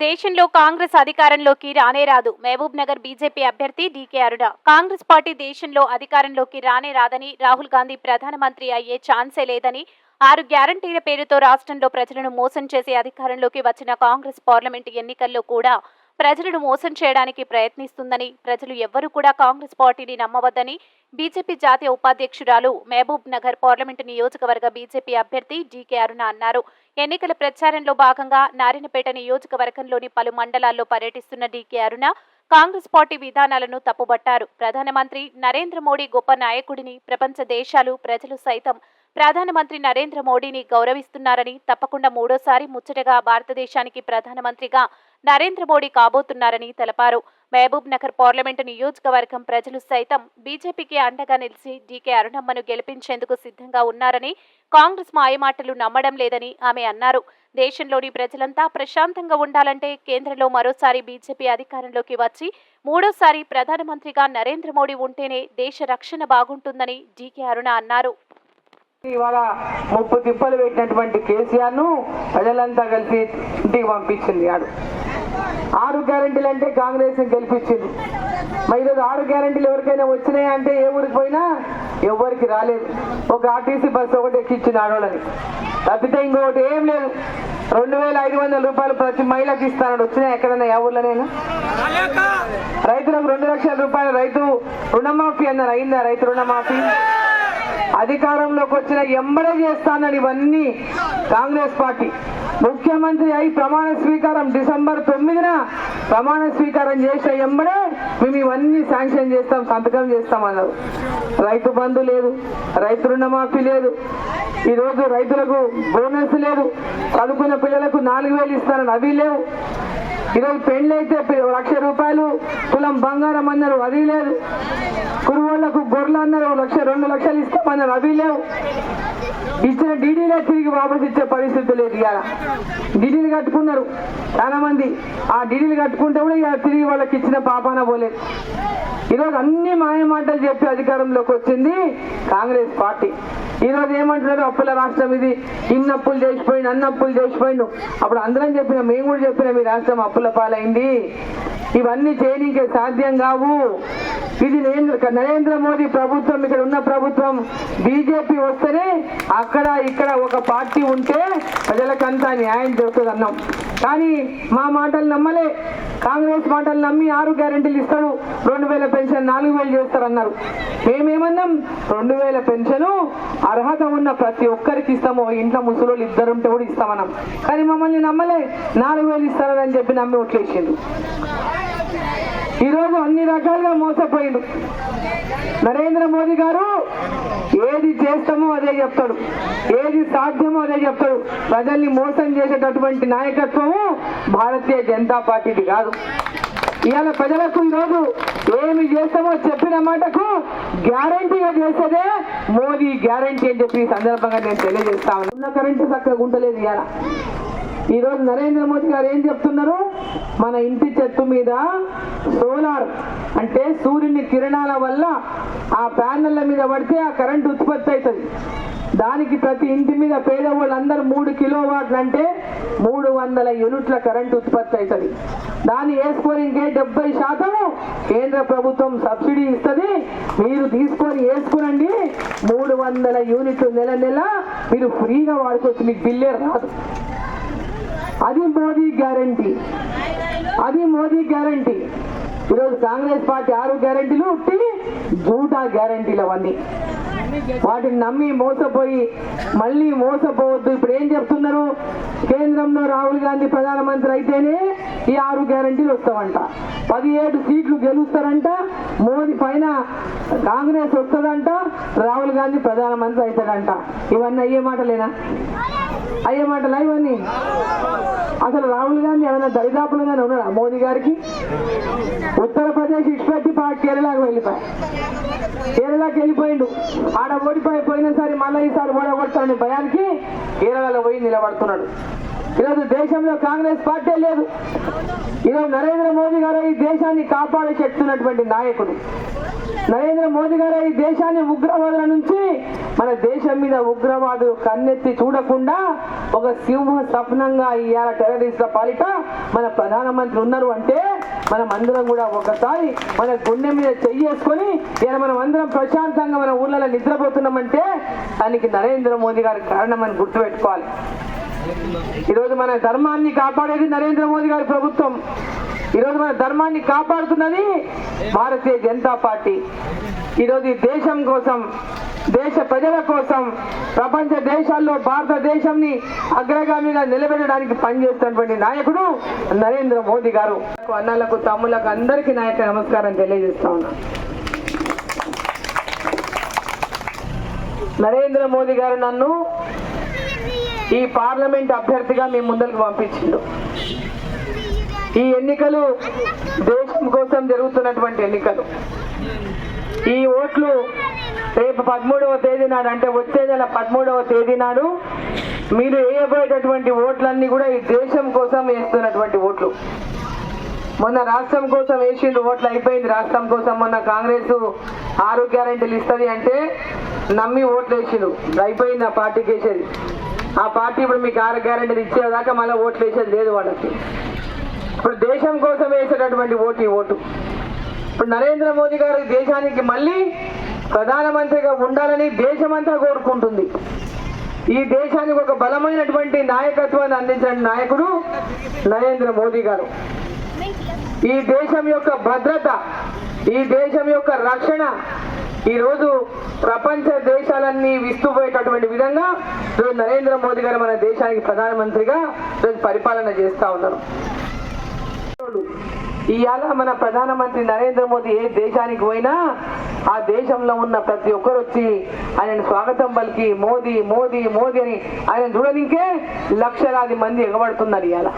దేశంలో కాంగ్రెస్ అధికారంలోకి రానే రాదు. మహబూబ్ నగర్ బీజేపీ అభ్యర్థి డీకే అరుణ. కాంగ్రెస్ పార్టీ దేశంలో అధికారంలోకి రానే రాదని రాహుల్ గాంధీ ప్రధానమంత్రి అయ్యే ఛాన్సే లేదని ఆరు గ్యారంటీల పేరుతో రాష్ట్రంలో ప్రజలను మోసం చేసి అధికారంలోకి వచ్చిన కాంగ్రెస్ పార్లమెంటు ఎన్నికల్లో కూడా ప్రజలను మోసం చేయడానికి ప్రయత్నిస్తుందని ప్రజలు ఎవ్వరూ కూడా కాంగ్రెస్ పార్టీని నమ్మవద్దని బీజేపీ జాతీయ ఉపాధ్యక్షురాలు మహబూబ్ నగర్ పార్లమెంటు నియోజకవర్గ బీజేపీ అభ్యర్థి డీకే అరుణ అన్నారు. ఎన్నికల ప్రచారంలో భాగంగా నారాయణపేట నియోజకవర్గంలోని పలు మండలాల్లో పర్యటిస్తున్న డీకే అరుణ కాంగ్రెస్ పార్టీ విధానాలను తప్పుబట్టారు. ప్రధానమంత్రి నరేంద్ర మోడీ గొప్ప నాయకుడిని ప్రపంచ దేశాలు ప్రజలు సైతం ప్రధానమంత్రి నరేంద్ర మోడీని గౌరవిస్తున్నారని తప్పకుండా మూడోసారి ముచ్చటగా భారతదేశానికి ప్రధానమంత్రిగా నరేంద్ర మోడీ కాబోతున్నారని తెలిపారు. మహబూబ్ నగర్ పార్లమెంటు నియోజకవర్గం ప్రజలు సైతం బీజేపీకి అండగా నిలిచి డీకే అరుణమ్మను గెలిపించేందుకు సిద్ధంగా ఉన్నారని కాంగ్రెస్ మాయమాటలు నమ్మడం లేదని ఆమె అన్నారు. దేశంలోని ప్రజలంతా ప్రశాంతంగా ఉండాలంటే కేంద్రంలో మరోసారి బీజేపీ అధికారంలోకి వచ్చి మూడోసారి ప్రధానమంత్రిగా నరేంద్ర మోడీ ఉంటేనే దేశ రక్షణ బాగుంటుందని డీకే అరుణ అన్నారు. ఇవాళ ముప్పు తిప్పలు పెట్టినటువంటి కేసీఆర్ను ప్రజలంతా కలిసి ఇంటికి పంపించింది ఆడు. ఆరు గ్యారెంటీలు అంటే కాంగ్రెస్ గెలిపించింది. మరి ఈరోజు ఆరు గ్యారెంటీలు ఎవరికైనా వచ్చినాయంటే ఏ ఊరికి పోయినా ఎవరికి రాలేదు. ఒక ఆర్టీసీ బస్సు ఒకటి ఎక్కించింది ఆడవాళ్ళని తప్పితే ఇంకొకటి ఏం లేదు. రెండు వేల ఐదు వందల రూపాయలు ప్రతి మహిళకి ఇస్తానని వచ్చినాయి ఎక్కడైనా ఏ ఊర్లోనైనా రైతులకు రెండు లక్షల రూపాయలు రైతు రుణమాఫీ అన్నారు. అయిందా రైతు రుణమాఫీ? అధికారంలోకి వచ్చిన ఎంబడే చేస్తానని ఇవన్నీ కాంగ్రెస్ పార్టీ. ముఖ్యమంత్రి అయి ప్రమాణ స్వీకారం డిసెంబర్ తొమ్మిదిన ప్రమాణ స్వీకారం చేసిన ఎంబడే మేము ఇవన్నీ శాంక్షన్ చేస్తాం సంతకం చేస్తాం అన్నారు. రైతు బంధు లేదు రైతు రుణమాఫీ లేదు. ఈరోజు రైతులకు బోనస్ లేదు. చదువుకున్న పిల్లలకు నాలుగు వేలు ఇస్తానని అవి లేవు. ఈరోజు పెళ్ళి అయితే లక్ష రూపాయలు కులం బంగారం అన్నారు అది లేదు. కురువాళ్ళకు గొర్రెలు అన్నారు లక్ష రెండు లక్షలు ఇస్తామన్నారు అవి లేవు. ఇచ్చిన డీడీలే తిరిగి వాపసు ఇచ్చే పరిస్థితి లేదు ఇవాళ డీడీలు కట్టుకున్నారు చాలా మంది ఆ డీడీలు కట్టుకుంటే కూడా ఇక తిరిగి వాళ్ళకి ఇచ్చిన పాపాన పోలేదు. ఈరోజు అన్ని మాయ మాటలు చెప్పి అధికారంలోకి వచ్చింది కాంగ్రెస్ పార్టీ. ఈరోజు ఏమంటున్నారు? అప్పుల రాష్ట్రం ఇది. ఇన్ని అప్పులు చేసిపోయిండు అన్ని అప్పులు చేసిపోయిండు. అప్పుడు అందరం చెప్పిన మేము కూడా చెప్పిన మీ రాష్ట్రం అప్పుల పాలైంది. ఇవన్నీ చేయడానికి సాధ్యం కావు. ఇది నరేంద్ర నరేంద్ర మోదీ ప్రభుత్వం ఇక్కడ ఉన్న ప్రభుత్వం. బీజేపీ వస్తేనే అక్కడ ఇక్కడ ఒక పార్టీ ఉంటే ప్రజలకంతా న్యాయం దొరుకుతుంది అన్నాం కానీ మా మాటలు నమ్మలే. కాంగ్రెస్ మాటలు నమ్మి ఆరు గ్యారెంటీలు ఇస్తాడు రెండు వేల పెన్షన్ నాలుగు వేలు చేస్తారన్నారు. మేమేమన్నాం? రెండు వేల పెన్షన్ అర్హత ఉన్న ప్రతి ఒక్కరికి ఇస్తాము. ఇంట్లో ముసలోళ్ళు ఇద్దరు ఉంటే కూడా ఇస్తామన్నాం. కానీ మమ్మల్ని నమ్మలే. నాలుగు వేలు ఇస్తారని చెప్పి నమ్మి ఓట్లేసిండు ఈరోజు అన్ని రకాలుగా మోసపోయిండు. నరేంద్ర మోదీ గారు ఏది చేస్తామో అదే చెప్తాడు. ఏది సాధ్యమో అదే చెప్తాడు. ప్రజల్ని మోసం చేసేటటువంటి నాయకత్వము భారతీయ జనతా పార్టీది కాదు. ఇవాళ ప్రజలకు ఈరోజు ఏమి చేస్తామో చెప్పిన మాటకు గ్యారంటీగా చేసేదే మోదీ గ్యారంటీ అని చెప్పి సందర్భంగా నేను తెలియజేస్తా ఉన్న. కరెంటు చక్కగా ఉండలేదు ఇవాళ. ఈరోజు నరేంద్ర మోదీ గారు ఏం చెప్తున్నారు? మన ఇంటి చెట్టు మీద సోలార్ అంటే సూర్యుని కిరణాల వల్ల ఆ ప్యానెళ్ళ మీద పడితే ఆ కరెంట్ ఉత్పత్తి అవుతుంది. దానికి ప్రతి ఇంటి మీద పేదవాళ్ళందరూ మూడు కిలో వాట్లు అంటే మూడు వందల యూనిట్ల కరెంట్ ఉత్పత్తి అవుతుంది. దాన్ని వేసుకొని ఇంకే డెబ్బై శాతం కేంద్ర ప్రభుత్వం సబ్సిడీ ఇస్తుంది. మీరు తీసుకొని వేసుకునండి. మూడు వందల యూనిట్లు నెల నెల మీరు ఫ్రీగా వాడుకోవచ్చు. మీకు బిల్లే రాదు. అది మోదీ గ్యారంటీ. అది మోదీ గ్యారంటీ. ఈరోజు కాంగ్రెస్ పార్టీ ఆరు గ్యారంటీలు ఉట్టి జూటా గ్యారంటీలు అవన్నీ వాటిని నమ్మి మోసపోయి మళ్ళీ మోసపోవద్దు. ఇప్పుడు ఏం చెప్తున్నారు? కేంద్రంలో రాహుల్ గాంధీ ప్రధానమంత్రి అయితేనే ఈ ఆరు గ్యారంటీలు వస్తామంట పదిహేడు సీట్లు గెలుస్తారంట. మోదీ పైన కాంగ్రెస్ వస్తుందంట. రాహుల్ గాంధీ ప్రధానమంత్రి అవుతాడంట. ఇవన్నీ అయ్యే మాటలేనా? అయ్యే మాటలా ఇవన్నీ అసలు రాహుల్ గాంధీ ఏమైనా దరిదాపులుగానే ఉన్నాడా? మోదీ గారికి? ఉత్తరప్రదేశ్ ఇష్పెట్టి పా కేరళకు వెళ్ళిపోయి కేరళకి వెళ్ళిపోయిండు. ఆడ ఓడిపోయి పోయినసారి మళ్ళీ ఈసారి ఓడగొడతాడని భయానికి కేరళలో పోయి నిలబడుతున్నాడు. ఈరోజు దేశంలో కాంగ్రెస్ పార్టీ లేదు. ఈరోజు నరేంద్ర మోదీ గారు ఈ దేశాన్ని కాపాడి చెప్తున్నటువంటి నాయకుడు. నరేంద్ర మోదీ గారు ఈ దేశాన్ని ఉగ్రవాదుల నుంచి మన దేశం మీద ఉగ్రవాదులు కన్నెత్తి చూడకుండా ఒక సింహ స్వప్నంగా ఇవాళ టెర్రరిస్ట్ల పాలిట మన ప్రధానమంత్రి ఉన్నారు అంటే మనం అందరం కూడా ఒకసారి మన గుండె మీద చెయ్యేసుకొని ఇలా మనం అందరం ప్రశాంతంగా మన ఊళ్ళలో నిద్రపోతున్నామంటే దానికి నరేంద్ర మోదీ గారి కారణం అని గుర్తుపెట్టుకోవాలి. ఈరోజు మన ధర్మాన్ని కాపాడేది నరేంద్ర మోదీ గారి ప్రభుత్వం. ఈరోజు మన ధర్మాన్ని కాపాడుతున్నది భారతీయ జనతా పార్టీ. ఈరోజు ఈ దేశం కోసం దేశ ప్రజల కోసం ప్రపంచ దేశాల్లో భారతదేశంని అగ్రగామిగా నిలబెట్టడానికి పనిచేస్తున్నటువంటి నాయకుడు నరేంద్ర మోదీ గారు. అన్నలకు తమ్ములకు అందరికీ నాయక నమస్కారం తెలియజేస్తా ఉన్నా నరేంద్ర మోదీ గారు నన్ను ఈ పార్లమెంట్ అభ్యర్థిగా మీ ముందరకు పంపించిండు. ఈ ఎన్నికలు దేశం కోసం జరుగుతున్నటువంటి ఎన్నికలు. ఈ ఓట్లు రేపు పదమూడవ తేదీ నాడు అంటే వచ్చే నెల పదమూడవ తేదీ నాడు మీరు వేయబోయేటటువంటి ఓట్లన్నీ కూడా ఈ దేశం కోసం వేస్తున్నటువంటి ఓట్లు. మొన్న రాష్ట్రం కోసం వేసిండు ఓట్లు అయిపోయింది. రాష్ట్రం కోసం మొన్న కాంగ్రెస్ ఆరు గ్యారెంటీలు ఇస్తుంది అంటే నమ్మి ఓట్లు వేసిండు. అయిపోయింది ఆ పార్టీకి వేసేది. ఆ పార్టీ ఇప్పుడు మీకు ఆరు గ్యారెంటీలు ఇచ్చేదాకా మళ్ళీ ఓట్లు వేసేది లేదు వాళ్ళకి. ఇప్పుడు దేశం కోసం వేసేటటువంటి ఓటు ఈ ఓటు. ఇప్పుడు నరేంద్ర మోదీ గారు ఈ దేశానికి మళ్ళీ ప్రధానమంత్రిగా ఉండాలని దేశమంతా కోరుకుంటుంది. ఈ దేశానికి ఒక బలమైనటువంటి నాయకత్వాన్ని అందించిన నాయకుడు నరేంద్ర మోదీ గారు. ఈ దేశం యొక్క భద్రత ఈ దేశం యొక్క రక్షణ ఈరోజు ప్రపంచ దేశాలన్నీ విస్తుపోయేటటువంటి విధంగా నరేంద్ర మోదీ గారు మన దేశానికి ప్రధానమంత్రిగా పరిపాలన చేస్తూ ఉన్నారు. ఇవాళ మన ప్రధానమంత్రి నరేంద్ర మోదీ ఏ దేశానికి పోయినా ఆ దేశంలో ఉన్న ప్రతి ఒక్కరు వచ్చి ఆయన స్వాగతం పలికి మోదీ మోదీ మోదీ అని ఆయన చూడనికే లక్షలాది మంది ఎగబడుతున్నారు ఇవాళ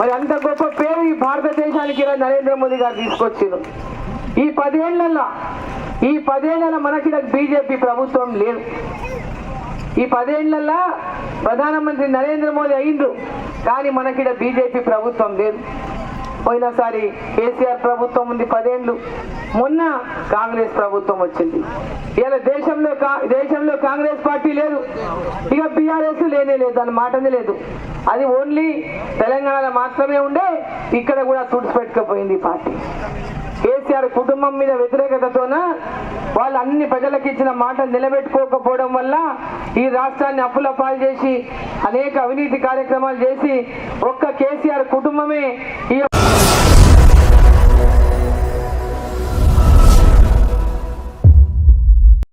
మరి అంత గొప్ప పేరు ఈ భారతదేశానికి ఇలా నరేంద్ర మోదీ గారు తీసుకొచ్చారు. ఈ పదేళ్ళలో ఈ పదేళ్ళలో మనకి బీజేపీ ప్రభుత్వం లేదు. ఈ పదేళ్ళలో ప్రధానమంత్రి నరేంద్ర మోదీ అయిండు కానీ మనకిడ బీజేపీ ప్రభుత్వం లేదు. పోయినసారి కేసీఆర్ ప్రభుత్వం ఉంది పదేళ్ళు మొన్న కాంగ్రెస్ ప్రభుత్వం వచ్చింది. ఇలా దేశంలో కా- దేశంలో కాంగ్రెస్ పార్టీ లేదు. ఇక బీఆర్ఎస్ లేనే లేదు దాని మాటనే లేదు. అది ఓన్లీ తెలంగాణలో మాత్రమే ఉండే ఇక్కడ కూడా తుడిచిపెట్టుకుపోయింది పార్టీ. కేసీఆర్ కుటుంబం మీద వ్యతిరేకతతోన వాళ్ళు అన్ని ప్రజలకు ఇచ్చిన మాట నిలబెట్టుకోకపోవడం వల్ల ఈ రాష్ట్రాన్ని అప్పుల పాలు చేసి అనేక అవినీతి కార్యక్రమాలు చేసి ఒక్క కేసీఆర్ కుటుంబమే ఈ